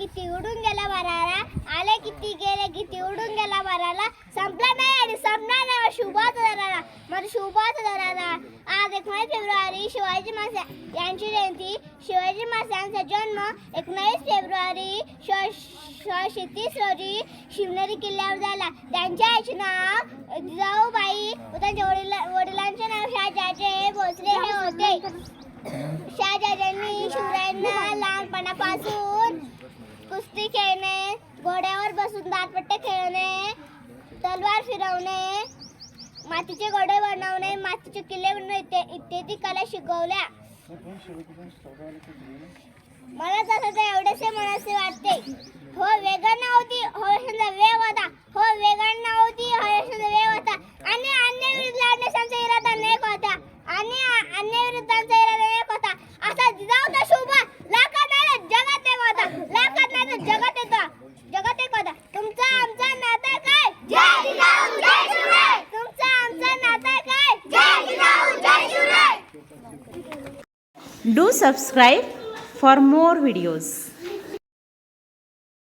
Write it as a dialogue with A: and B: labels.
A: किती उडून गेला वराला आले किती गेले किती उडून गेला बराला संपला नाही आणि संपणार नाही शुभाच दराला मग शुभाच दराला आज एकोणीस फेब्रुवारी शिवाजी महाराज यांची जयंती. शिवाजी महाराजांचा जन्म एकोणीस फेब्रुवारी सोळाशे तीस रोजी शिवनेरी किल्ल्यावर झाला. त्यांच्या आईचे नाव जिजाऊबाई व त्यांच्या वडिला वडिलांचे नाव शाहजाजे भोसले हे होते. शाहजाजांनी शिवरायांना लहानपणापासून कुस्ती खेळणे घोड्यावर बसून दाटपट्टे खेळणे तलवार फिरवणे मातीचे घोडे बनवणे मातीचे किल्ले बनवणे इत्यादी कला शिकवल्या. मला तसं तर एवढेसे मनासे वाटते. हो वेगळ नव्हती हो यशवंत वेग होता. हो वेगळ नव्हती हो यशवंत वेग होता. आणि अन्य विरुद्ध लढण्याचा इरादा नेक होता आणि अन्य विरुद्धांचा इरादा नेक होता असा जिजाऊचा शुभ लाखात नाही तर जगात एक होता लाखात नाही तर जगात येतो. जगात एक होता तुमचा आमचा नाता काय? जय जिजाऊ जय शिवराय. तुमचा आमचा नाता काय? जय जिजाऊ जय शिवराय.
B: Do